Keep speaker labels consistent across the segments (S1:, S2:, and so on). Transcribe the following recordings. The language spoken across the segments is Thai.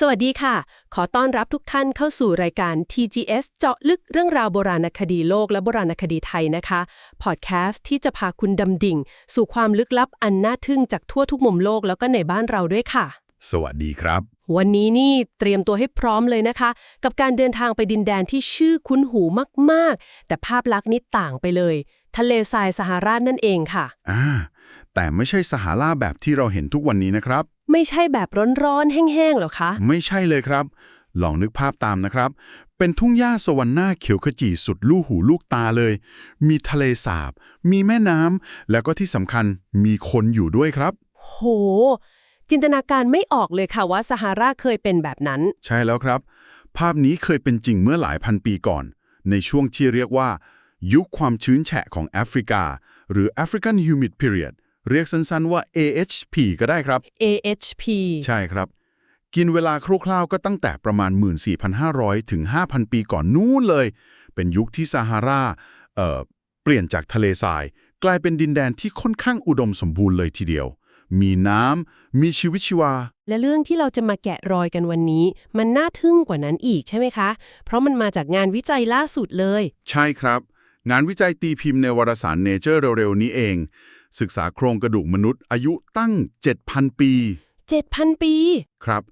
S1: สวัสดีค่ะ ขอต้อนรับทุกท่านเข้าสู่รายการ TGS เจาะลึกเรื่องราวโบราณคดีโลกและโบราณคดีไทยนะคะ พอดแคสต์ที่จะพาคุณดำดิ่ง สู่ความลึกลับอันน่าทึ่งจากทั่วทุกมุมโลกแล้วก็ในบ้านเราด้วยค่ะ
S2: สวัสดีครับ
S1: วันนี้นี่เตรียมตัวให้พร้อมเลยนะคะ กับการเดินทางไปดินแดนที่ชื่อคุ้นหูมาก ๆ แต่ภาพลักษณ์นี่ต่างไปเลย ทะเลทรายซาฮารานั่นเองค่ะ
S2: อ่า แต่ไม่ใช่สหาราแบบที่เราเห็นทุกวันนี้นะครับ
S1: ไม่ใช่แบบร้อนๆแห้งๆหรอคะ
S2: ไม่ใช่เลยครับ ลองนึกภาพตามนะครับ เป็นทุ่งหญ้าสวรรค์หน้าเขียวขจีสุดลูกหูลูกตาเลย มีทะเลสาบ มีแม่น้ำแล้วก็ที่สำคัญมีคนอยู่ด้วยครับ
S1: โห จินตนาการไม่ออกเลยค่ะว่าซาฮาราเคยเป็นแบบนั้น
S2: ใช่แล้วครับ ภาพนี้เคยเป็นจริงเมื่อหลายพันปีก่อน ในช่วงที่เรียกว่า ยุคความชื้นแฉะของแอฟริกา หรือ African Humid Period เรียกสั้นๆว่า AHP ก็ได้ครับ
S1: AHP
S2: ใช่ครับ กินเวลาคร่าวๆก็ตั้งแต่ประมาณ 14,500 ถึง 5,000 ปีก่อนนู้นเลย เป็นยุคที่ซาฮาราเอ่อเปลี่ยนจากทะเลทราย กลายเป็นดินแดนที่ค่อนข้างอุดมสมบูรณ์เลยทีเดียว มีน้ำ มีชีวิตชีวา
S1: และเรื่องที่เราจะมาแกะรอยกันวันนี้ มันน่าทึ่งกว่านั้นอีกใช่ไหมคะ เพราะมันมาจากงานวิจัยล่าสุดเลย
S2: ใช่ครับ งานวิจัยตีพิมพ์ในวารสาร Nature เร็วๆนี้เอง ศึกษาโครงกระดูกมนุษย์ อายุตั้ง 7,000 ปี
S1: 7,000 ปี
S2: ครับ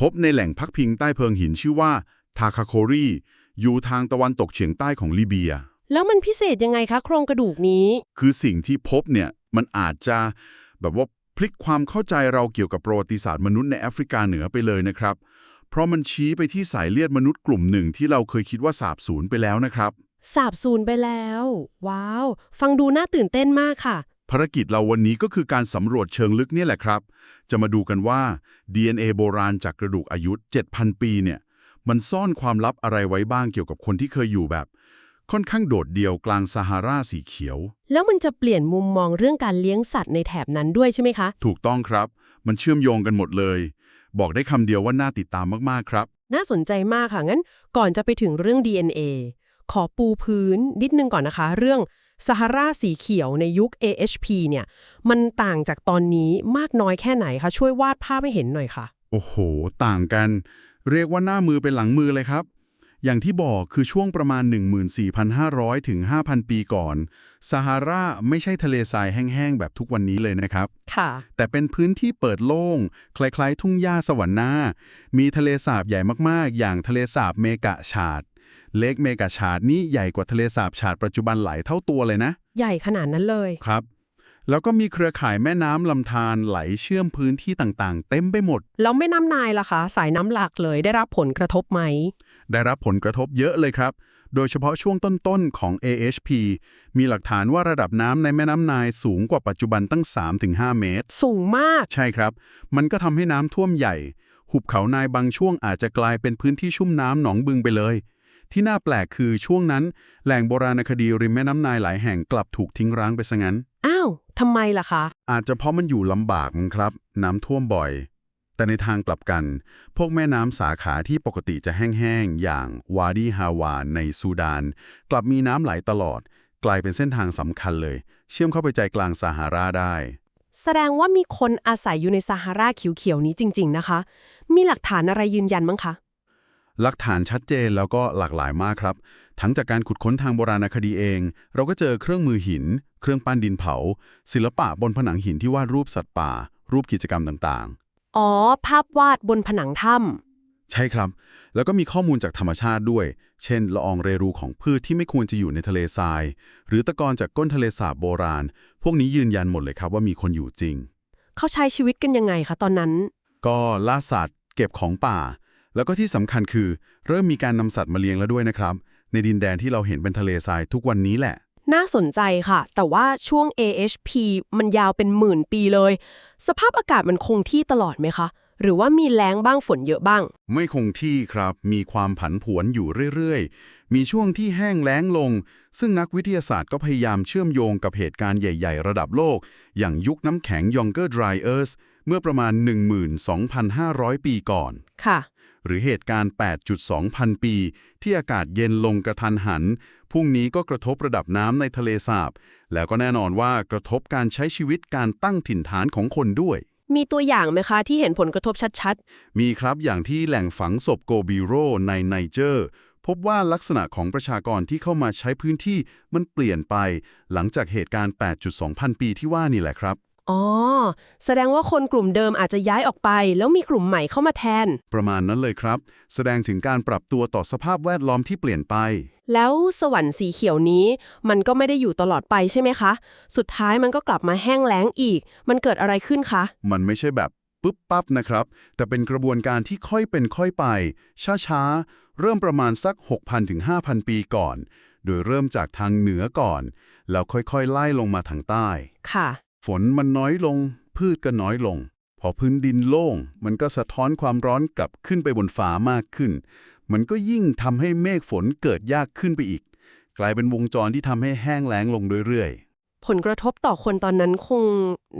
S2: พบในแหล่งพักพิงใต้เพิงหินชื่อว่าทาคาโครีอยู่ทางตะวันตกเฉียงใต้ของลิเบีย
S1: แล้วมันพิเศษยังไงคะ โครงกระดูกนี้
S2: คือสิ่งที่พบเนี่ยมันอาจจะแบบว่าพลิกความเข้าใจเราเกี่ยวกับประวัติศาสตร์มนุษย์ในแอฟริกาเหนือไปเลยนะครับ เพราะมันชี้ไปที่สายเลือดมนุษย์กลุ่มหนึ่งที่เราเคยคิดว่าสาบสูญไปแล้วนะครับ
S1: สาบสูญไปแล้ว ว้าว ฟังดูน่าตื่นเต้นมากค่ะ
S2: ภารกิจเราวันนี้ก็คือการสำรวจเชิงลึกเนี่ยแหละครับ จะมาดูกันว่า DNA โบราณจากกระดูกอายุ 7,000 ปีเนี่ย มันซ่อนความลับอะไรไว้บ้างเกี่ยวกับคนที่เคยอยู่แบบ ค่อนข้างโดดเดี่ยวกลางซาฮาราสีเขียว
S1: แล้วมันจะเปลี่ยนมุมมองเรื่องการเลี้ยงสัตว์ในแถบนั้นด้วยใช่ไหมคะ
S2: ถูกต้องครับ มันเชื่อมโยงกันหมดเลย บอกได้คำเดียวว่าน่าติดตามมากๆครับ
S1: น่าสนใจมากค่ะงั้น ก่อนจะไปถึงเรื่อง DNA ขอปูพื้นนิดนึงก่อนนะคะ เรื่อง ซาฮาราสีเขียวในยุค AHP เนี่ย มันต่างจากตอนนี้มากน้อยแค่ไหนคะ ช่วยวาดภาพให้เห็นหน่อยค่ะ
S2: โอ้โห ต่างกัน เรียกว่าหน้ามือเป็นหลังมือเลยครับ อย่างที่บอกคือช่วงประมาณ 14,500 ถึง 5,000 ปีก่อนซาฮาราไม่ใช่ทะเลทรายแห้งๆ แบบทุกวันนี้เลยนะครับ
S1: ค่ะ
S2: แต่เป็นพื้นที่เปิดโล่ง คล้ายๆ ทุ่งหญ้าสวรรค์หน้ามีทะเลสาบใหญ่มากๆ อย่างทะเลสาบเมกะชาด เล็กเมกะชาดนี่ใหญ่กว่าทะเลสาบชาดปัจจุบันหลายเท่าตัวเลยนะ
S1: ใหญ่ขนาดนั้นเลย
S2: ครับ แล้วก็มีเครือข่ายแม่น้ำลำธารไหลเชื่อมพื้นที่ต่างๆ เต็มไปหมด
S1: แล้วแม่น้ำนายล่ะคะสายน้ำหลักเลยได้รับผลกระทบไหม
S2: ได้รับผลกระทบเยอะเลยครับ โดยเฉพาะช่วงต้นๆของ AHP มีหลักฐานว่าระดับน้ำในแม่น้ำนายสูงกว่าปัจจุบันตั้ง 3-5 เมตร
S1: สูงมาก
S2: ใช่ครับ มันก็ทำให้น้ำท่วมใหญ่ หุบเขานายบางช่วงอาจจะกลายเป็นพื้นที่ชุ่มน้ำหนองบึงไปเลย ที่น่าแปลกคือช่วงนั้น แหล่งโบราณคดีริมแม่น้ำนายหลายแห่งกลับถูกทิ้งร้างไปซะงั้น
S1: อ้าวทำไมล่ะคะ
S2: อาจจะเพราะมันอยู่ลำบากมั้งครับ น้ำท่วมบ่อย แต่ในทางกลับกัน พวกแม่น้ำสาขาที่ปกติจะแห้งๆ อย่างวาดีฮาวาในซูดาน กลับมีน้ำไหลตลอด กลายเป็นเส้นทางสำคัญเลย เชื่อมเข้าไปใจกลางซาฮาราได้
S1: แสดงว่ามีคนอาศัยอยู่ในซาฮาราเขียวๆนี้จริง ๆ นะคะ มีหลักฐานอะไรยืนยันมั้งคะ
S2: หลักฐานชัดเจนแล้วก็หลากหลายมากครับ ทั้งจากการขุดค้นทางโบราณคดีเอง เราก็เจอเครื่องมือหิน เครื่องปั้นดินเผา ศิลปะบนผนังหินที่วาดรูปสัตว์ป่า รูปกิจกรรมต่าง
S1: อ๋อ ภาพวาดบนผนังถ้
S2: ๆใช่ครับ แล้วก็มีข้อมูลจากธรรมชาติด้วย เช่น ละอองเรรูของพืชที่ไม่ควรจะอยู่ในทะเลทราย หรือตะกอนจากก้นทะเลสาบโบราณ พวกนี้ยืนยันหมดเลยครับว่ามีคนอยู่จริงำ
S1: เขาใช้ชีวิตกันยังไงคะตอนนั้น
S2: ก็ล่าสัตว์ เก็บของป่า แล้วก็ที่สำคัญคือ เริ่มมีการนำสัตว์มาเลี้ยงแล้วด้วยนะครับ ในดินแดนที่เราเห็นเป็นทะเลทรายทุกวันนี้แหละ
S1: น่าสนใจค่ะ แต่ว่าช่วง AHP มันยาวเป็นหมื่นปีเลย สภาพอากาศมันคงที่ตลอดไหมคะ หรือว่ามีแล้งบ้างฝนเยอะบ้าง
S2: ไม่คงที่ครับ มีความผันผวนอยู่เรื่อยๆ มีช่วงที่แห้งแล้งลง ซึ่งนักวิทยาศาสตร์ก็พยายามเชื่อมโยงกับเหตุการณ์ใหญ่ ๆ ระดับโลก อย่างยุคน้ำแข็ง Younger Dry Earth เมื่อประมาณ 12,500 ปีก่อน
S1: ค่ะ
S2: หรือเหตุการณ์ 8.2 พันปี ที่อากาศเย็นลงกระทันหัน พรุ่งนี้ก็กระทบระดับน้ำในทะเลสาบ แล้วก็แน่นอนว่ากระทบการใช้ชีวิตการตั้งถิ่นฐานของคนด้วย
S1: มีตัวอย่างไหมคะที่เห็นผลกระทบชัด
S2: มีครับอย่างที่แหล่งฝังศพโกบิโรในไนเจอร์พบว่าลักษณะของประชากรที่เข้ามาใช้พื้นที่มันเปลี่ยนไป หลังจากเหตุการณ์ 8.2 พันปีที่ว่านี่แหละครับ
S1: ๆ อ๋อ แสดงว่าคนกลุ่มเดิมอาจจะย้ายออกไป แล้วมีกลุ่มใหม่เข้ามาแทน
S2: ประมาณนั้นเลยครับ แสดงถึงการปรับตัวต่อสภาพแวดล้อมที่เปลี่ยนไป
S1: แล้วสวรรค์สีเขียวนี้ มันก็ไม่ได้อยู่ตลอดไปใช่ไหมคะ สุดท้ายมันก็กลับมาแห้งแล้งอีก มันเกิดอะไรขึ้นคะ
S2: มันไม่ใช่แบบปุ๊บปั๊บนะครับ แต่เป็นกระบวนการที่ค่อยเป็นค่อยไป ช้าๆ เริ่มประมาณสัก 6,000ถึง5,000 ปีก่อน โดยเริ่มจากทางเหนือก่อน แล้วค่อยๆ ไล่ลงมาทางใต้
S1: ค่ะ
S2: ฝนมันน้อยลง พืชก็น้อยลง พอพื้นดินโล่ง มันก็สะท้อนความร้อนกลับขึ้นไปบนฟ้ามากขึ้น มันก็ยิ่งทำให้เมฆฝนเกิดยากขึ้นไปอีก กลายเป็นวงจรที่ทำให้แห้งแล้งลงเรื่อยๆ
S1: ผลกระทบต่อคนตอนนั้นคง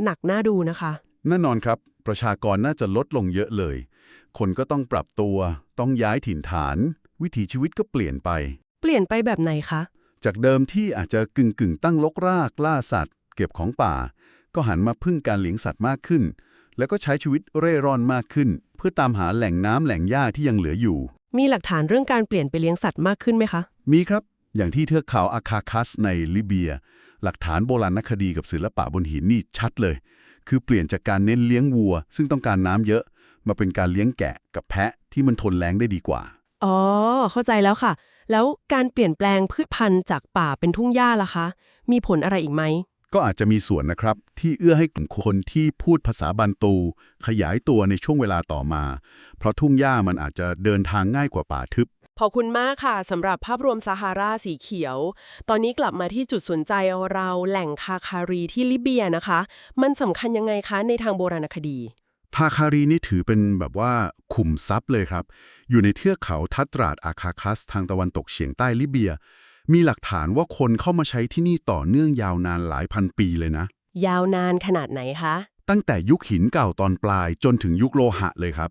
S1: หนักหน้าดูนะคะ
S2: แน่นอนครับ ประชากรน่าจะลดลงเยอะเลย คนก็ต้องปรับตัว ต้องย้ายถิ่นฐาน วิถีชีวิตก็เปลี่ยนไป
S1: เปลี่ยนไปแบบไหนคะ
S2: จากเดิมที่อาจจะกึ่งกึ่งๆตั้งลกรากล่าสัตว์ เก็บของป่า ก็หันมาพึ่งการเลี้ยงสัตว์มากขึ้น แล้วก็ใช้ชีวิตเร่ร่อนมากขึ้น เพื่อตามหาแหล่งน้ำแหล่งหญ้าที่ยังเหลืออยู่
S1: มีหลักฐานเรื่องการเปลี่ยนไปเลี้ยงสัตว์มากขึ้นไหมคะ
S2: มีครับ อย่างที่เทือกเขาอาคาคัสในลิเบีย หลักฐานโบราณคดีกับศิลปะบนหินนี่ชัดเลย คือเปลี่ยนจากการเน้นเลี้ยงวัว ซึ่งต้องการน้ำเยอะ มาเป็นการเลี้ยงแกะกับแพะที่มันทนแล้งได้ดีกว่า
S1: อ๋อ เข้าใจแล้วค่ะ แล้วการเปลี่ยนแปลงพืชพันธุ์จากป่าเป็นทุ่งหญ้าล่ะคะ มีผลอะไรอีกไหม
S2: ก็อาจจะมีส่วนนะครับ ที่เอื้อให้กลุ่มคนที่พูดภาษาบันตู ขยายตัวในช่วงเวลาต่อมา เพราะทุ่งหญ้ามันอาจจะเดินทางง่ายกว่าป่าทึบ
S1: ขอบคุณมากค่ะสำหรับภาพรวมซาฮาราสีเขียว ตอนนี้กลับมาที่จุดสนใจเราแหล่งคาคารีที่ลิเบียนะคะ มันสำคัญยังไงคะในทางโบราณคดี
S2: ทาคารีนี่ถือเป็นแบบว่าขุมทรัพย์เลยครับ อยู่ในเทือกเขาทัตราดอาคาคัสทางตะวันตกเฉียงใต้ลิเบีย มีหลักฐานว่าคนเข้ามาใช้ที่นี่ต่อเนื่องยาวนานหลายพันปีเลยนะ
S1: ยาวนานขนาดไหนคะ
S2: ตั้งแต่ยุคหินเก่าตอนปลายจนถึงยุคโลหะเลยครับ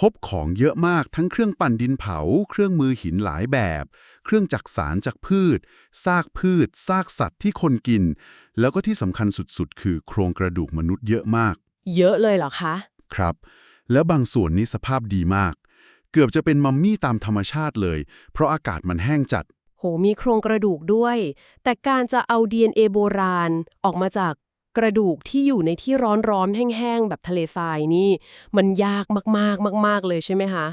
S2: พบของเยอะมากทั้งเครื่องปั่นดินเผา เครื่องมือหินหลายแบบ เครื่องจักสารจากพืช ซากพืช ซากสัตว์ที่คนกิน แล้วก็ที่สำคัญสุดๆ คือโครงกระดูกมนุษย์เยอะมาก
S1: เยอะเลยเหรอคะ
S2: ครับ แล้วบางส่วนนี้สภาพดีมาก เกือบจะเป็นมัมมี่ตามธรรมชาติเลย เพราะอากาศมันแห้งจัด
S1: โหมีโครงกระดูกด้วย แต่การจะเอา DNA โบราณออกมาจากกระดูกที่อยู่ในที่ร้อนๆแห้งๆแบบทะเลทรายนี่ มันยากมากๆมาก ๆ เลยใช่ไหมคะ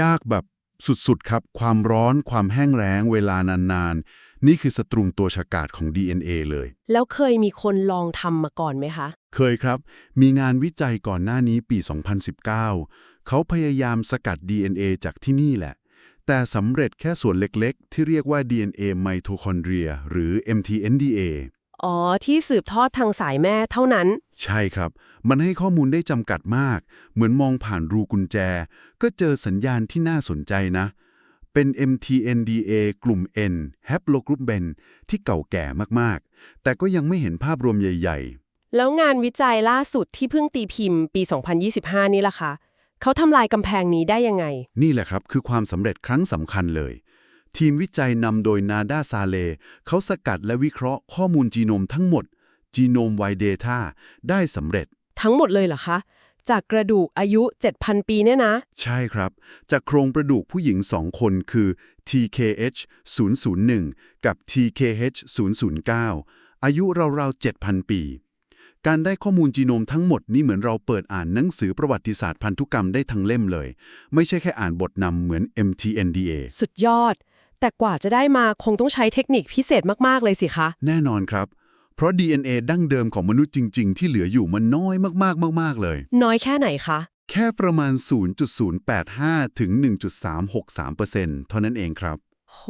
S2: ยากแบบสุด ๆ ครับ ความร้อนความแห้งแล้งเวลานาน ๆ นี่คือศัตรูตัวฉกาจของ DNA เลย
S1: แล้วเคยมีคนลองทำมาก่อนไหมคะ
S2: เคยครับ มีงานวิจัยก่อนหน้านี้ปี 2019 เขาพยายามสกัด DNA จากที่นี่แหละ แต่สำเร็จแค่ส่วนเล็กๆ ที่เรียกว่า DNA ไมโทคอนเดรียหรือ mTNDA
S1: อ๋อ ที่สืบทอดทางสายแม่เท่านั้น
S2: ใช่ครับ มันให้ข้อมูลได้จำกัดมาก เหมือนมองผ่านรูกุญแจ ก็เจอสัญญาณที่น่าสนใจนะ เป็น mTNDA กลุ่ม N haplogroup Ben ที่เก่าแก่มากๆ แต่ก็ยังไม่เห็นภาพรวมใหญ่ ๆ
S1: แล้วงานวิจัยล่าสุดที่เพิ่งตีพิมพ์ปี 2025 นี่ล่ะคะ เขาทำลายกำแพงนี้ได้ยังไง
S2: นี่แหละครับคือความสำเร็จครั้งสำคัญเลย ทีมวิจัยนำโดยนาดาซาเลเขาสกัดและวิเคราะห์ข้อมูลจีโนมทั้งหมด Genome Wide Data ได้สำเร็จ
S1: ทั้งหมดเลยเหรอคะ จากกระดูกอายุ 7,000 ปีเนี่ยนะ
S2: ใช่ครับ จากโครงกระดูกผู้หญิงสองคนคือ TKH 001 กับ TKH 009อายุราวๆ7,000 ปี การได้ข้อมูลจีโนมทั้งหมดนี่เหมือนเราเปิดอ่านหนังสือประวัติศาสตร์พันธุกรรมได้ทั้งเล่มเลย ไม่ใช่แค่อ่านบทนำเหมือน MTNDA
S1: สุดยอด แต่กว่าจะได้มาคงต้องใช้เทคนิคพิเศษมาก ๆ เลยสิคะ
S2: แน่นอนครับ เพราะ DNA ดั้งเดิมของมนุษย์จริง ๆ ที่เหลืออยู่มันน้อยมากๆ มาก ๆ เลย
S1: น้อยแค่ไหนคะ
S2: แค่ประมาณ 0.085 ถึง 1.363%เท่านั้นเองครับ
S1: โห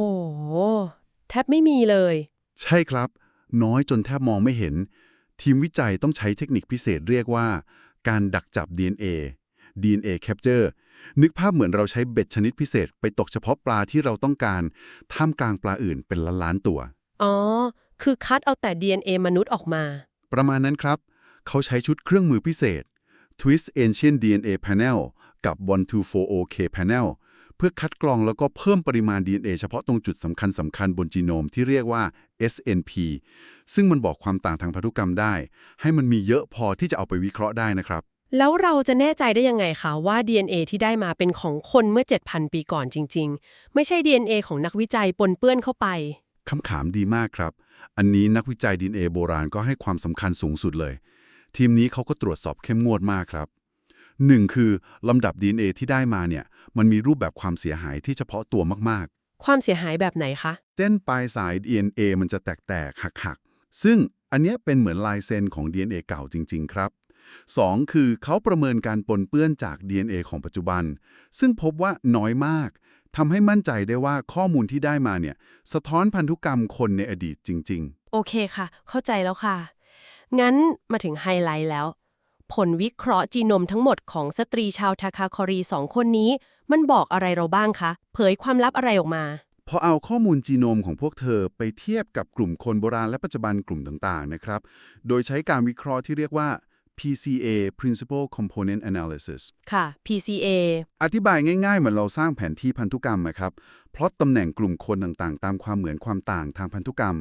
S1: แทบไม่มีเลย
S2: ใช่ครับ น้อยจนแทบมองไม่เห็น ทีมวิจัยต้องใช้เทคนิคพิเศษเรียกว่า การดักจับ DNA DNA capture นึกภาพเหมือนเราใช้เบ็ดชนิดพิเศษไปตกเฉพาะปลาที่เราต้องการ ท่ามกลางปลาอื่นเป็นล้านๆตัว
S1: อ๋อ คือคัดเอาแต่ DNA มนุษย์ออกมา
S2: ประมาณนั้นครับ เขาใช้ชุดเครื่องมือพิเศษ Twist Ancient DNA Panel กับ 124OK Panel เพื่อคัดกรองแล้วก็เพิ่มปริมาณ DNA เฉพาะตรงจุดสำคัญสำคัญบนจีโนมที่เรียกว่า SNP ซึ่งมันบอกความต่างทางพันธุกรรมได้ ให้มันมีเยอะพอที่จะเอาไปวิเคราะห์ได้นะครับ
S1: แล้วเราจะแน่ใจได้ยังไงคะว่า DNA ที่ได้มาเป็นของคนเมื่อ 7,000 ปีก่อนจริง ๆ ไม่ใช่ DNA ของนักวิจัยปนเปื้อนเข้าไป
S2: คำถามดีมากครับ อันนี้นักวิจัย DNA โบราณก็ให้ความสำคัญสูงสุดเลย ทีมนี้เขาก็ตรวจสอบเข้มงวดมากครับหนึ่งคือลำดับ DNA ที่ได้มาเนี่ย มันมีรูปแบบความเสียหายที่เฉพาะตัวมาก
S1: ความเสียหายแบบไหนคะ
S2: ๆ เส้นปลายสาย DNA มันจะแตกๆ หักๆ ซึ่งอันเนี้ยเป็นเหมือนลายเซ็นของ DNA เก่าจริง ๆ ครับ 2. คือเขาประเมินการปนเปื้อนจาก DNA ของปัจจุบัน ซึ่งพบว่าน้อยมากทำให้มั่นใจได้ว่าข้อมูลที่ได้มาเนี่ยสะท้อนพันธุกรรมคนในอดีตจริง ๆ
S1: โอเคค่ะ เข้าใจแล้วค่ะ งั้นมาถึงไฮไลท์แล้ว ผลวิเคราะห์จีโนมทั้งหมดของสตรีชาวทาคาคอรีสองคนนี้ มันบอกอะไรเราบ้างคะ เผยความลับอะไรออกมา
S2: พอเอาข้อมูลจีโนมของพวกเธอไปเทียบกับกลุ่มคนโบราณและปัจจุบันกลุ่มต่างๆนะครับ โดยใช้การวิเคราะห์ที่เรียกว่า PCA Principal Component Analysis
S1: ค่ะ PCA
S2: อธิบายง่ายๆ เหมือนเราสร้างแผนที่พันธุกรรมนะครับพลอตตำแหน่งกลุ่มคนต่างๆ ตามความเหมือนความต่างทางพันธุกรรม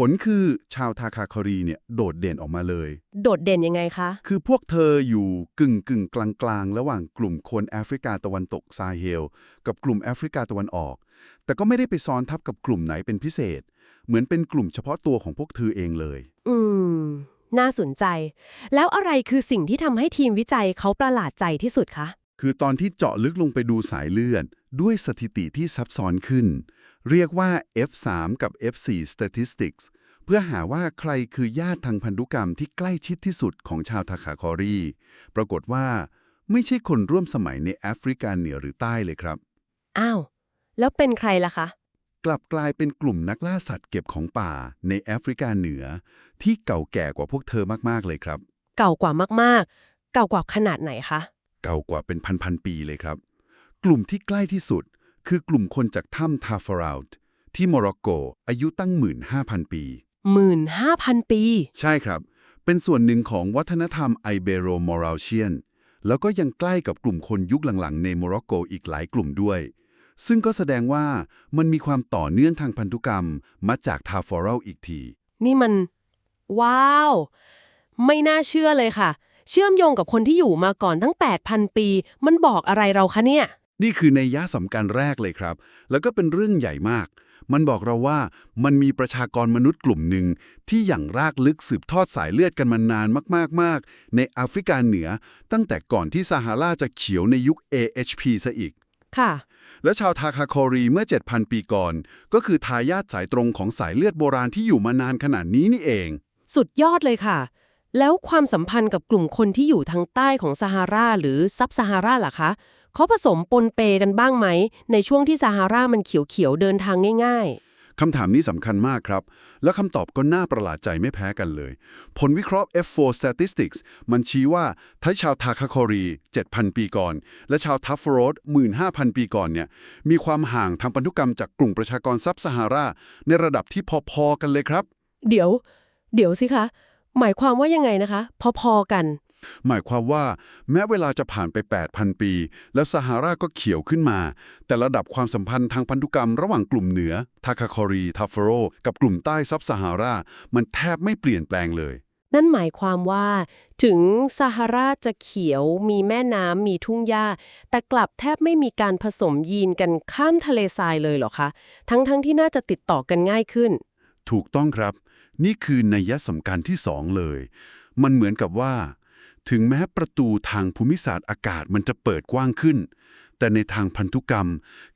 S2: ผลคือชาวทาคาคอรีเนี่ยโดดเด่นออกมาเลย
S1: โดดเด่นยังไงคะ
S2: คือพวกเธออยู่กึ่งกึ่งกลางกลางๆระหว่างกลุ่มคนแอฟริกาตะวันตกซาเฮล กับกลุ่มแอฟริกาตะวันออก แต่ก็ไม่ได้ไปซ้อนทับกับกลุ่มไหนเป็นพิเศษ เหมือนเป็นกลุ่มเฉพาะตัวของพวกเธอเองเลย
S1: อืม น่าสนใจ แล้วอะไรคือสิ่งที่ทำให้ทีมวิจัยเขาประหลาดใจที่สุดคะ
S2: คือตอนที่เจาะลึกลงไปดูสายเลือดด้วยสถิติที่ซับซ้อนขึ้น เรียกว่า F3 กับ F4 statistics เพื่อหาว่าใครคือญาติทางพันธุกรรมที่ใกล้ชิดที่สุดของชาวทาคาคอรี ปรากฏว่าไม่ใช่คนร่วมสมัยในแอฟริกาเหนือหรือใต้เลยครับ
S1: อ้าว แล้วเป็นใครล่ะคะ
S2: กลับกลายเป็นกลุ่มนักล่าสัตว์เก็บของป่าในแอฟริกาเหนือ ที่เก่าแก่กว่าพวกเธอมากๆเลยครับ
S1: เก่ากว่ามากๆ เก่ากว่าขนาดไหนคะ
S2: เก่ากว่าเป็นพันๆปีเลยครับ กลุ่มที่ใกล้ที่สุด คือกลุ่มคนจากถ้ำทาฟาราวด์ที่โมร็อกโกอายุตั้ง 15,000 ปี
S1: หมื่นห้าพันปี
S2: ใช่ครับ เป็นส่วนหนึ่งของวัฒนธรรมไอเบโรมอรัลเชียน แล้วก็ยังใกล้กับกลุ่มคนยุคหลังๆ ในโมร็อกโกอีกหลายกลุ่มด้วย ซึ่งก็แสดงว่ามันมีความต่อเนื่องทางพันธุกรรมมาจากทาฟอรัลอีกที
S1: นี่มัน ว้าว ไม่น่าเชื่อเลยค่ะ เชื่อมโยงกับคนที่อยู่มาก่อนตั้ง 8,000 ปี มันบอกอะไรเราคะเนี่ย
S2: นี่คือในยยะสำคัญแรกเลยครับ แล้วก็เป็นเรื่องใหญ่มาก มันบอกเราว่ามันมีประชากรมนุษย์กลุ่มหนึ่ง ที่อย่างรากลึกสืบทอดสายเลือดกันมานานมากๆ ในแอฟริกาเหนือ ตั้งแต่ก่อนที่ซาฮาราจะเขียวในยุค AHP ซะอีก
S1: ค่ะ
S2: และชาวทาคาคอรีเมื่อ 7,000 ปีก่อน ก็คือทายาทสายตรงของสายเลือดโบราณที่อยู่มานานขนาดนี้นี่เอง
S1: สุดยอดเลยค่ะ แล้วความสัมพันธ์กับกลุ่มคนที่อยู่ทางใต้ของซาฮาราหรือซับซาฮาราล่ะคะ เขาผสมปนเปกันบ้างไหม ในช่วงที่ซาฮารามันเขียวๆเดินทางง่าย
S2: คำถามนี้สำคัญมากครับ และคำตอบก็น่าประหลาดใจไม่แพ้กันเลย ผลวิเคราะห์ F4 Statistics มันชี้ว่าทั้งชาวทาคาคอรี 7,000 ปีก่อน และชาวทัฟฟโรด15,000 ปีก่อนเนี่ยมีความห่างทางพันธุกรรมจากกลุ่มประชากรซับซาฮารา ในระดับที่พอๆกันเลยครับ
S1: ๆเดี๋ยว เดี๋ยวสิคะ หมายความว่ายังไงนะคะ พอๆกัน
S2: หมายความว่าแม้เวลาจะผ่านไป 8,000 ปี แล้วซาฮาราก็เขียวขึ้นมา แต่ระดับความสัมพันธ์ทางพันธุกรรมระหว่างกลุ่มเหนือทาคาคอรีทัฟเฟโร กับกลุ่มใต้ซับซาฮารา มันแทบไม่เปลี่ยนแปลงเลย
S1: นั่นหมายความว่า ถึงซาฮาราจะเขียวมีแม่น้ำมีทุ่งหญ้า แต่กลับแทบไม่มีการผสมยีนกันข้ามทะเลทรายเลยเหรอคะ ทั้งๆทที่น่าจะติดต่อกันง่ายขึ้น
S2: ถูกต้องครับ นี่คือนัยยะสำคัญที่สองเลย มันเหมือนกับว่า ถึงแม้ประตูทางภูมิศาสตร์อากาศมันจะเปิดกว้างขึ้น แต่ในทางพันธุกรรม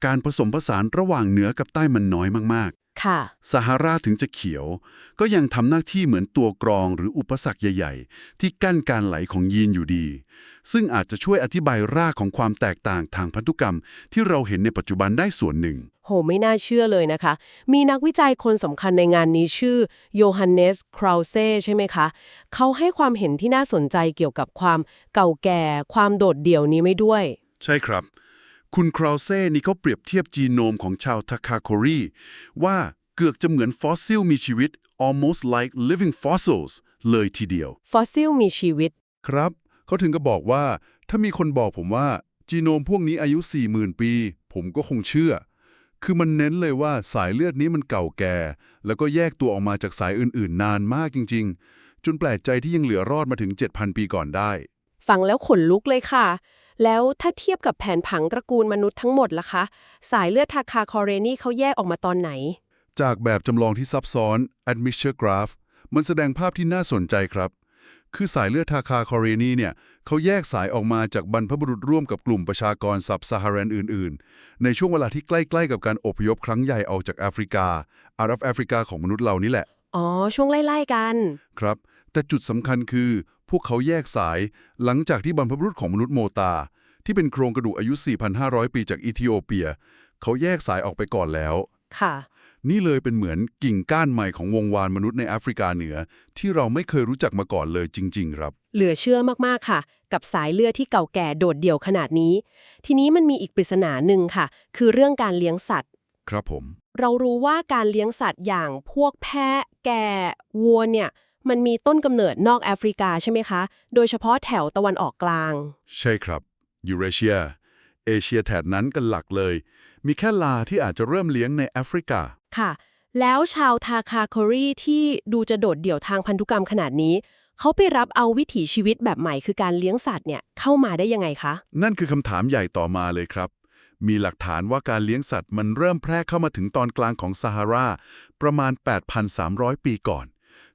S2: การผสมผสานระหว่างเหนือกับใต้มันน้อยมาก
S1: ค่ะ
S2: ๆซาฮาราถึงจะเขียว ก็ยังทำหน้าที่เหมือนตัวกรองหรืออุปสรรคใหญ่ ๆ ที่กั้นการไหลของยีนอยู่ดี ซึ่งอาจจะช่วยอธิบายรากของความแตกต่างทางพันธุกรรมที่เราเห็นในปัจจุบันได้ส่วนหนึ่ง
S1: โหไม่น่าเชื่อเลยนะคะ มีนักวิจัยคนสำคัญในงานนี้ชื่อโยฮันเนสคราวเซ่ใช่ไหมคะ เขาให้ความเห็นที่น่าสนใจเกี่ยวกับความเก่าแก่ ความโดดเดี่ยวนี้ไม่ด้วย
S2: ใช่ครับ คุณคราวเซ่นี่เขาเปรียบเทียบจีโนมของชาวทาคาโครีว่าเกือบจะเหมือนฟอสซิลมีชีวิต almost like living fossils เลยทีเดียว
S1: ฟอสซิลมีชีวิต
S2: ครับเขาถึงก็บอกว่า ถ้ามีคนบอกผมว่าจีโนมพวกนี้อายุ 40,000 ปี ผมก็คงเชื่อ คือมันเน้นเลยว่าสายเลือดนี้มันเก่าแก่ แล้วก็แยกตัวออกมาจากสายอื่นๆ นานมากจริง ๆ จนแปลกใจที่ยังเหลือรอดมาถึง 7,000 ปีก่อนได้
S1: ฟฟังแล้วขนลุกเลยค่ะ แล้วถ้าเทียบกับแผนผังตระกูลมนุษย์ทั้งหมดล่ะคะ สายเลือดทาคาคอเรนี่เขาแยกออกมาตอนไหน
S2: จากแบบจำลองที่ซับซ้อน Admixture Graph มันแสดงภาพที่น่าสนใจครับ คือสายเลือดทาคาคอเรนีเนี่ยเขาแยกสายออกมาจากบรรพบุรุษร่วมกับกลุ่มประชากรซับซาฮารันอื่น ๆ ในช่วงเวลาที่ใกล้ ๆ กับการอพยพครั้งใหญ่ออกจากแอฟริกาอารับแอฟริกาของมนุษย์เรานี่แหละ
S1: อ๋อ ช่วงไล่ ๆ กัน
S2: ครับ แต่จุดสำคัญคือ พวกเขาแยกสายหลังจากที่บรรพบุรุษของมนุษย์โมตา ที่เป็นโครงกระดูกอายุ 4,500 ปีจากอิธิโอเปีย เขาแยกสายออกไปก่อนแล้ว
S1: ค่ะ
S2: นี่เลยเป็นเหมือนกิ่งก้านใหม่ของวงวานมนุษย์ในแอฟริกาเหนือ ที่เราไม่เคยรู้จักมาก่อนเลยจริง ๆ ครับ
S1: เหลือเชื่อมากๆค่ะ กับสายเลือดที่เก่าแก่โดดเดี่ยวขนาดนี้ ทีนี้มันมีอีกปริศนาหนึ่งค่ะ คือเรื่องการเลี้ยงสัตว์
S2: ครับผม
S1: เรารู้ว่าการเลี้ยงสัตว์อย่างพวกแพะ แกะวัวเนี่ย มันมีต้นกำเนิดนอกแอฟริกาใช่ไหมคะ โดยเฉพาะแถวตะวันออกกลาง
S2: ใช่ครับยูเรเชียเอเชียแถบนั้นกันหลักเลย มีแค่ลาที่อาจจะเริ่มเลี้ยงในแอฟริกา
S1: ค่ะ แล้วชาวทาคาโครีที่ดูจะโดดเดี่ยวทางพันธุกรรมขนาดนี้ เขาไปรับเอาวิถีชีวิตแบบใหม่คือการเลี้ยงสัตว์เนี่ยเข้ามาได้ยังไงคะ
S2: นั่นคือคำถามใหญ่ต่อมาเลยครับ มีหลักฐานว่าการเลี้ยงสัตว์มันเริ่มแพร่เข้ามาถึงตอนกลางของซาฮาราประมาณ 8,300 ปีก่อน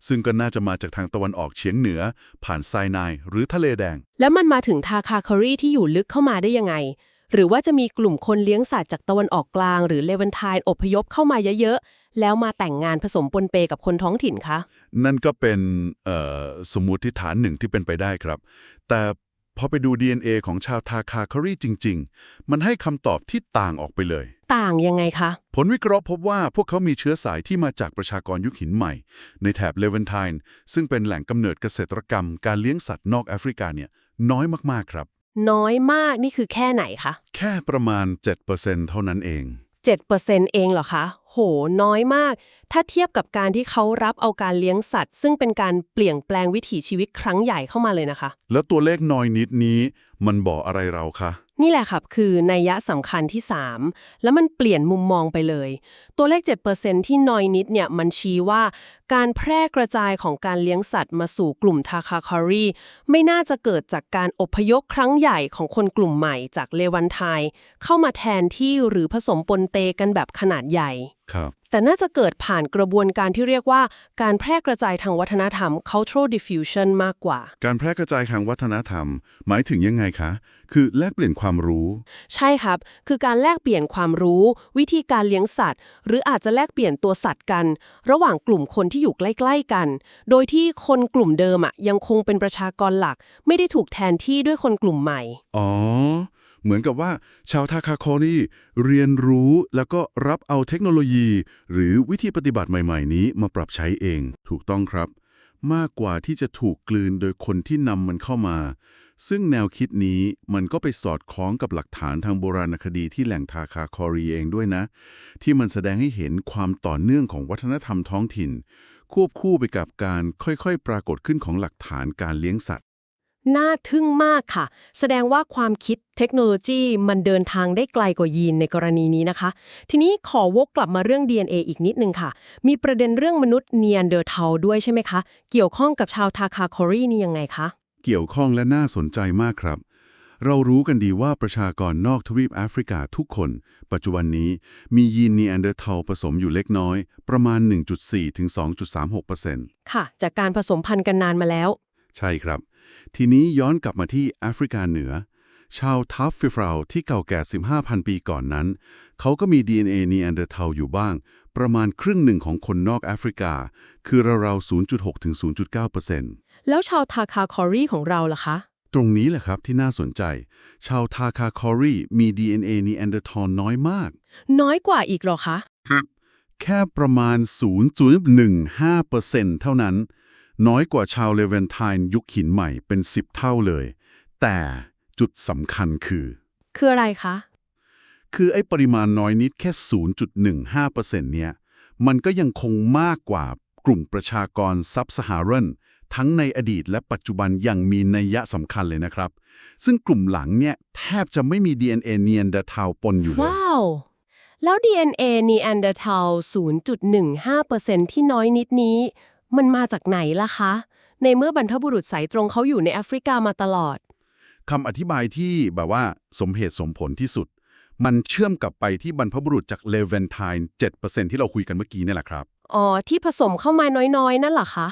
S2: ซึ่งก็น่าจะมาจากทางตะวันออกเฉียงเหนือ ผ่านไซนายหรือทะเลแดง
S1: แล้วมันมาถึงทาคาโครีที่อยู่ลึกเข้ามาได้ยังไง หรือว่าจะมีกลุ่มคนเลี้ยงสัตว์จากตะวันออกกลาง หรือเลวันไทน์อพยพเข้ามาเยอะๆ แล้วมาแต่งงานผสมปนเปกับคนท้องถิ่นคะ
S2: นั่นก็เป็นเอ่อสมมติฐานหนึ่งที่เป็นไปได้ครับ แต่พอไปดู DNA ของชาวทาคาคารีจริง ๆ มันให้คำตอบที่ต่างออกไปเลย
S1: ต่างยังไงคะ
S2: ผลวิเคราะห์พบว่าพวกเขามีเชื้อสายที่มาจากประชากรยุคหินใหม่ ในแถบเลวันไทน์ซึ่งเป็นแหล่งกำเนิดเกษตรกรรม การเลี้ยงสัตว์นอกแอฟริกาเนี่ยน้อยมากๆครับ
S1: น้อยมากนี่คือแค่ไหนคะ
S2: แค่ประมาณ 7%เท่านั้นเอง
S1: 7%เองเหรอคะ โห น้อยมาก ถ้าเทียบกับการที่เขารับเอาการเลี้ยงสัตว์ ซึ่งเป็นการเปลี่ยนแปลงวิถีชีวิตครั้งใหญ่เข้ามาเลยนะคะ
S2: แล้วตัวเลขน้อยนิดนี้มันบอกอะไรเราคะ
S1: นี่แหละครับคือนัยยะสำคัญที่ 3 แล้วมันเปลี่ยนมุมมองไปเลย ตัวเลข 7%ที่น้อยนิดเนี่ยมันชี้ว่า การแพร่กระจายของการเลี้ยงสัตว์มาสู่กลุ่มทาคาคารีไม่น่าจะเกิดจากการอพยพครั้งใหญ่ของคนกลุ่มใหม่จากเลวันไทเข้ามาแทนที่หรือผสมปนเปกันแบบขนาดใหญ่
S2: ครับ
S1: แต่น่าจะเกิดผ่านกระบวนการที่เรียกว่าการแพร่กระจายทางวัฒนธรรม cultural diffusion มากกว่า
S2: การแพร่กระจายทางวัฒนธรรม หมายถึงยังไงคะ คือแลกเปลี่ยนความรู้
S1: ใช่ครับ คือการแลกเปลี่ยนความรู้ วิธีการเลี้ยงสัตว์ หรืออาจจะแลกเปลี่ยนตัวสัตว์กัน ระหว่างกลุ่มคนที่อยู่ใกล้ ๆกัน โดยที่คนกลุ่มเดิมอะยังคงเป็นประชากรหลัก ไม่ได้ถูกแทนที่ด้วยคนกลุ่มใหม่
S2: อ๋อ เหมือนกับว่าชาวทาคาโคนี่เรียนรู้แล้วก็รับเอาเทคโนโลยี หรือวิธีปฏิบัติใหม่ ๆ นี้มาปรับใช้เอง ถูกต้องครับ มากกว่าที่จะถูกกลืนโดยคนที่นำมันเข้ามา ซึ่งแนวคิดนี้มันก็ไปสอดคล้องกับหลักฐานทางโบราณคดีที่แหล่งทาคาคอรีเองด้วยนะ ที่มันแสดงให้เห็นความต่อเนื่องของวัฒนธรรมท้องถิ่น ควบคู่ไปกับการค่อยๆ ปรากฏขึ้นของหลักฐานการเลี้ยงสัตว์
S1: น่าทึ่งมากค่ะ แสดงว่าความคิดเทคโนโลยีมันเดินทางได้ไกลกว่ายีนในกรณีนี้นะคะ ทีนี้ขอวกกลับมาเรื่อง DNA อีกนิดนึงค่ะ มีประเด็นเรื่องมนุษย์เนียนเดอร์เทลด้วยใช่ไหมคะ เกี่ยวข้องกับชาวทาคาคอรีนี่ยังไงคะ
S2: เกี่ยวข้องและน่าสนใจมากครับ เรารู้กันดีว่าประชากรนอกทวีปแอฟริกาทุกคน ปัจจุบันนี้มียีนนีแอนเดอร์ทัลผสมอยู่เล็กน้อย ประมาณ 1.4ถึง2.36%
S1: ค่ะ จากการผสมพันธุ์กันนานมาแล้ว
S2: ใช่ครับ ทีนี้ย้อนกลับมาที่แอฟริกาเหนือ ชาวทัฟฟิฟราวที่เก่าแก่ 15,000 ปีก่อนนั้น เขาก็มี DNA นีแอนเดอร์ทัลอยู่บ้าง ประมาณครึ่งหนึ่งของคนนอกแอฟริกา คือราวๆ0.6 ถึง 0.9%
S1: แล้วชาวทาคาคอรีของเราล่ะคะ
S2: ตรงนี้แหละครับที่น่าสนใจ ชาวทาคาคอรีมี DNA นีแอนเดอร์ทัลน้อยมาก
S1: น้อยกว่าอีกเหรอคะ
S2: แค่ประมาณ 0.15%เท่านั้น น้อยกว่าชาวเลเวนไทน์ยุคหินใหม่เป็น 10 เท่าเลย แต่จุดสำคัญคือ
S1: คืออะไรคะ
S2: คือไอ้ปริมาณน้อยนิดแค่ 0.15%เนี่ย มันก็ยังคงมากกว่ากลุ่มประชากรซับซาฮารันทั้งในอดีตและปัจจุบันอย่างมีนัยยะสำคัญเลยนะครับ ซึ่งกลุ่มหลังเนี่ยแทบจะไม่มี DNA เนียนเดอร์ทาวปนอยู่เลย
S1: ว้าว แล้ว DNA นีแอนเดอร์ทัล0.15%ที่น้อยนิดนี้ มันมาจากไหนล่ะคะ ในเมื่อบรรพบุรุษสายตรงเขาอยู่ในแอฟริกามาตลอด
S2: คำอธิบายที่แบบว่าสมเหตุสมผลที่สุด มันเชื่อมกลับไปที่บรรพบุรุษจากเลเวนไทน์7%ที่เราคุยกันเมื่อกี้นี่แหละครับ
S1: อ๋อ ที่ผสมเข้ามาน้อยๆ นั่นเหรอคะ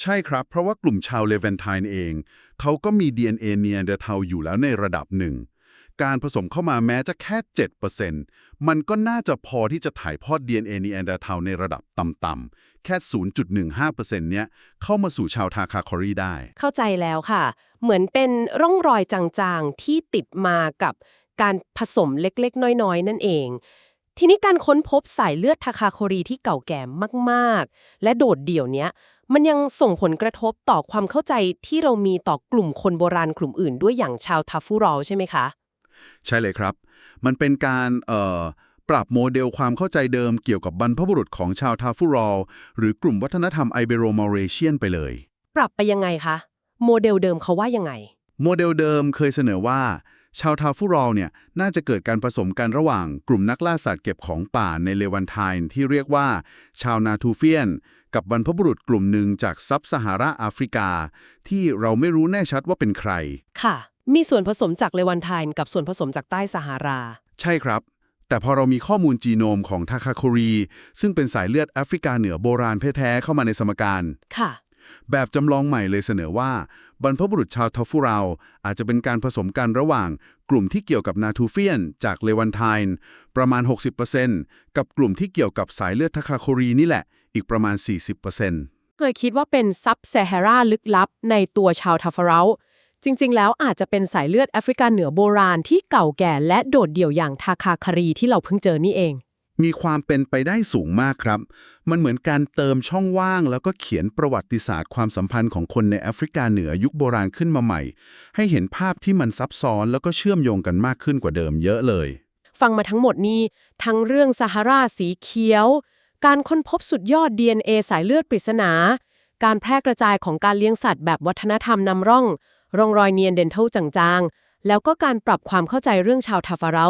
S2: ใช่ครับ เพราะว่ากลุ่มชาวเลเวนไทน์เอง เขาก็มี DNA เนียเดอร์เทลอยู่แล้วในระดับหนึ่ง การผสมเข้ามาแม้จะแค่ 7%มันก็น่าจะพอที่จะถ่ายทอด DNA นียเดอร์เทลในระดับต่ำๆแค่ 0.15%เนี้ยเข้ามาสู่ชาวทาคาคอรีได้
S1: เข้าใจแล้วค่ะ เหมือนเป็นร่องรอยจางๆ ที่ติดมากับการผสมเล็กๆ น้อยๆ นั่นเอง ทีนี้การค้นพบสายเลือดทาคาโครีที่เก่าแก่มากๆ และโดดเดี่ยวเนี้ยมันยังส่งผลกระทบต่อความเข้าใจที่เรามีต่อกลุ่มคนโบราณกลุ่มอื่นด้วยอย่างชาวทาฟูรอลใช่ไหมคะ
S2: ใช่เลยครับ มันเป็นการเอ่อปรับโมเดลความเข้าใจเดิมเกี่ยวกับบรรพบุรุษของชาวทาฟูรอลหรือกลุ่มวัฒนธรรมไอเบโรมาเรเชียนไปเลย
S1: ปรับไปยังไงคะ โมเดลเดิมเขาว่ายังไง
S2: โมเดลเดิมเคยเสนอว่า ชาวทาฟูรอลเนี่ยน่าจะเกิดการผสมกันระหว่างกลุ่มนักล่าสัตว์เก็บของป่าในเลวันไทน์ที่เรียกว่า ชาวนาทูเฟียน กับบรรพบุรุษกลุ่มหนึ่งจากซับซาฮาราแอฟริกา ที่เราไม่รู้แน่ชัดว่าเป็นใคร
S1: ค่ะ มีส่วนผสมจากเลวันไทน์กับส่วนผสมจากใต้ซาฮารา
S2: ใช่ครับ แต่พอเรามีข้อมูลจีโนมของทาคาโครี ซึ่งเป็นสายเลือดแอฟริกาเหนือโบราณแท้ๆเข้ามาในสมการ
S1: ค่ะ
S2: แบบจำลองใหม่เลยเสนอว่า บรรพบุรุษชาวทอฟูเรา อาจจะเป็นการผสมกันระหว่าง กลุ่มที่เกี่ยวกับนาทูเฟียน จากเลวันไทน์ประมาณ 60%กับกลุ่มที่เกี่ยวกับสายเลือดทาคาโครีนี่แหละ อีกประมาณ 40%
S1: เคยคิดว่าเป็นซับแซฮาราลึกลับในตัวชาวทาฟาเรา จริง ๆ แล้วอาจจะเป็นสายเลือดแอฟริกาเหนือโบราณที่เก่าแก่และโดดเดี่ยวอย่างทาคาคารีที่เราเพิ่งเจอนี่เอง
S2: มีความเป็นไปได้สูงมากครับ มันเหมือนการเติมช่องว่าง แล้วก็เขียนประวัติศาสตร์ความสัมพันธ์ของคนในแอฟริกาเหนือยุคโบราณขึ้นมาใหม่ ให้เห็นภาพที่มันซับซ้อนแล้วก็เชื่อมโยงกันมากขึ้นกว่าเดิมเยอะเลย
S1: ฟังมาทั้งหมดนี้ ทั้งเรื่องซาฮาราสีเขียว การค้นพบสุดยอด DNA สายเลือดปริศนา การแพร่กระจายของการเลี้ยงสัตว์แบบวัฒนธรรมนำร่อง ร่องรอยเนียนเดนเทลจางๆ แล้วก็การปรับความเข้าใจเรื่องชาวทาฟาเรา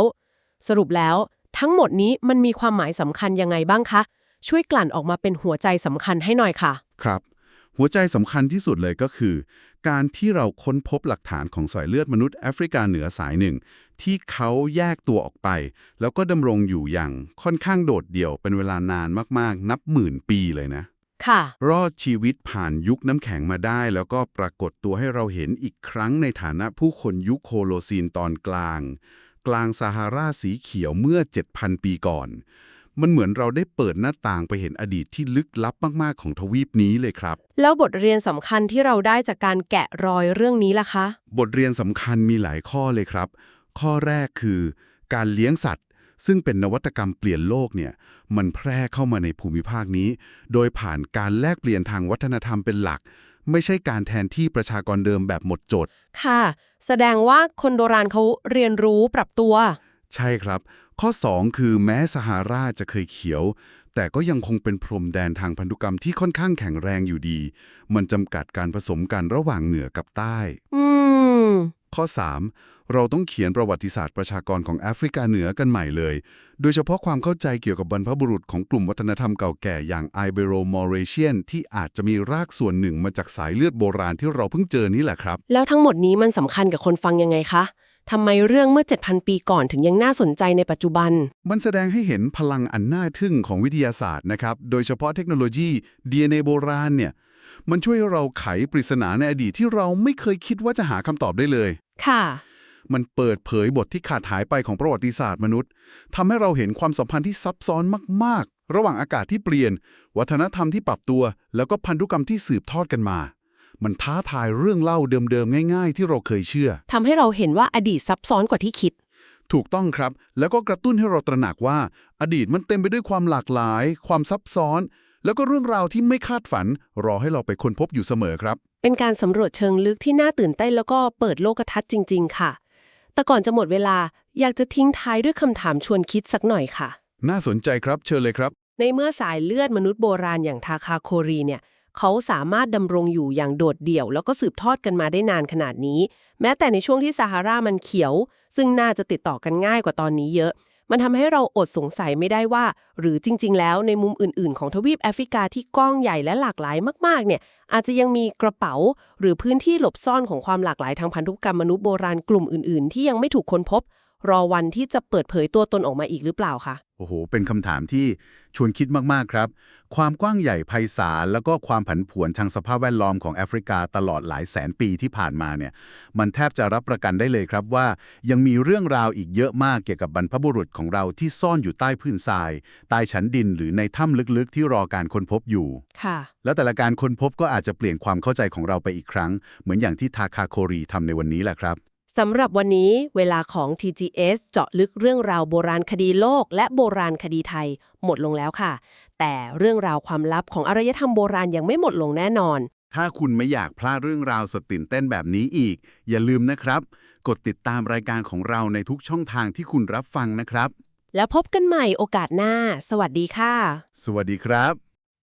S1: สรุปแล้ว ทั้งหมดนี้มันมีความหมายสำคัญยังไงบ้างคะ ช่วยกลั่นออกมาเป็นหัวใจสำคัญให้หน่อยค่ะ
S2: ครับ หัวใจสำคัญที่สุดเลยก็คือ การที่เราค้นพบหลักฐานของสายเลือดมนุษย์แอฟริกาเหนือสายหนึ่ง ที่เขาแยกตัวออกไป แล้วก็ดำรงอยู่อย่างค่อนข้างโดดเดี่ยวเป็นเวลานานมากๆ นับหมื่นปีเลยนะ
S1: ค่ะ
S2: รอดชีวิตผ่านยุคน้ำแข็งมาได้ แล้วก็ปรากฏตัวให้เราเห็นอีกครั้งในฐานะผู้คนยุคโคโลซีนตอนกลาง กลางซาฮาราสีเขียวเมื่อ 7,000 ปีก่อน มันเหมือนเราได้เปิดหน้าต่างไปเห็นอดีตที่ลึกลับมาก ๆ ของทวีปนี้เลยครับ
S1: แล้วบทเรียนสำคัญที่เราได้จากการแกะรอยเรื่องนี้ล่ะคะ
S2: บทเรียนสำคัญมีหลายข้อเลยครับ ข้อแรกคือ การเลี้ยงสัตว์ ซึ่งเป็นนวัตกรรมเปลี่ยนโลกเนี่ยมันแพร่เข้ามาในภูมิภาคนี้ โดยผ่านการแลกเปลี่ยนทางวัฒนธรรมเป็นหลัก ไม่ใช่การแทนที่ประชากรเดิมแบบหมดจด
S1: ค่ะ แสดงว่าคนโบราณเขาเรียนรู้ปรับตัว
S2: ใช่ครับ ข้อ 2 คือแม้สหาราจะเคยเขียว แต่ก็ยังคงเป็นพรมแดนทางพันธุกรรมที่ค่อนข้างแข็งแรงอยู่ดี มันจำกัดการผสมกันระหว่างเหนือกับใต้
S1: อืม
S2: ข้อ 3 เราต้องเขียนประวัติศาสตร์ประชากรของแอฟริกาเหนือกันใหม่เลย โดยเฉพาะความเข้าใจเกี่ยวกับบรรพบุรุษของกลุ่มวัฒนธรรมเก่าแก่อย่างไอเบโรมอเรเชียนที่อาจจะมีรากส่วนหนึ่งมาจากสายเลือดโบราณที่เราเพิ่งเจอนี่แหละครับ
S1: แล้วทั้งหมดนี้มันสำคัญกับคนฟังยังไงคะทำไมเรื่องเมื่อ 7,000 ปีก่อนถึงยังน่าสนใจในปัจจุบัน
S2: มันแสดงให้เห็นพลังอันน่าทึ่งของวิทยาศาสตร์นะครับ โดยเฉพาะเทคโนโลยี DNA โบราณเนี่ย มันช่วยให้เราไขปริศนาในอดีตที่เราไม่เคยคิดว่าจะหาคำตอบได้เลย
S1: ค่ะ
S2: มันเปิดเผยบทที่ขาดหายไปของประวัติศาสตร์มนุษย์ทำให้เราเห็นความสัมพันธ์ที่ซับซ้อนมาก ๆ ระหว่างอากาศที่เปลี่ยน วัฒนธรรมที่ปรับตัว แล้วก็พันธุกรรมที่สืบทอดกันมา มันท้าทายเรื่องเล่าเดิมๆง่าย ๆ ที่เราเคยเชื่อ
S1: ทำให้เราเห็นว่าอดีตซับซ้อนกว่าที่คิด
S2: ถูกต้องครับ แล้วก็กระตุ้นให้เราตระหนักว่า อดีตมันเต็มไปด้วยความหลากหลาย ความซับซ้อน แล้วก็เรื่องราวที่ไม่คาดฝัน รอให้เราไปค้นพบอยู่เสมอครับ
S1: เป็นการสำรวจเชิงลึกที่น่าตื่นเต้นแล้วก็เปิดโลกทัศน์จริง ๆ ค่ะ แต่ก่อนจะหมดเวลาอยากจะทิ้งท้ายด้วยคำถามชวนคิดสักหน่อยค่ะ
S2: น่าสนใจครับเชิญเลยครับ
S1: ในเมื่อสายเลือดมนุษย์โบราณอย่างทาคาโครีเนี่ยเขาสามารถดำรงอยู่อย่างโดดเดี่ยว แล้วก็สืบทอดกันมาได้นานขนาดนี้ แม้แต่ในช่วงที่ซาฮารามันเขียว ซึ่งน่าจะติดต่อกันง่ายกว่าตอนนี้เยอะ มันทำให้เราอดสงสัยไม่ได้ว่า หรือจริง ๆ แล้วในมุมอื่น ๆ ของทวีปแอฟริกาที่กว้างใหญ่และหลากหลายมากๆ เนี่ยอาจจะยังมีกระเป๋า หรือพื้นที่หลบซ่อนของความหลากหลายทางพันธุกรรมมนุษย์โบราณกลุ่มอื่น ๆ ที่ยังไม่ถูกค้นพบ รอวันที่จะเปิดเผยตัวตนออกมาอีกหรือเปล่าคะ
S2: โอ้โห เป็นคำถามที่ชวนคิดมาก ๆ ครับ ความกว้างใหญ่ไพศาล แล้วก็ความผันผวนทางสภาพแวดล้อมของแอฟริกาตลอดหลายแสนปีที่ผ่านมาเนี่ย มันแทบจะรับประกันได้เลยครับว่า ยังมีเรื่องราวอีกเยอะมากเกี่ยวกับบรรพบุรุษของเราที่ซ่อนอยู่ใต้พื้นทราย ใต้ชั้นดินหรือในถ้ำลึกๆ ที่รอการค้นพบอยู่
S1: ค่ะ
S2: แล้วแต่ละการค้นพบก็อาจจะเปลี่ยนความเข้าใจของเราไปอีกครั้ง เหมือนอย่างที่ทาคาโครีทำในวันนี้แหละครับ
S1: สำหรับวันนี้เวลาของ TGS เจาะลึกเรื่องราวโบราณคดีโลก และโบราณคดีไทย หมดลงแล้วค่ะ แต่เรื่องราวความลับของอารยธรรมโบราณยังไม่หมดลงแน่นอน
S2: ถ้าคุณไม่อยากพลาดเรื่องราวสดตื่นเต้นแบบนี้อีก อย่าลืมนะครับ กดติดตามรายการของเราในทุกช่องทางที่คุณรับฟังนะครับ
S1: แล้วพบกันใหม่โอกาสหน้า สวัสดีค่ะ
S2: สวัสดีครับ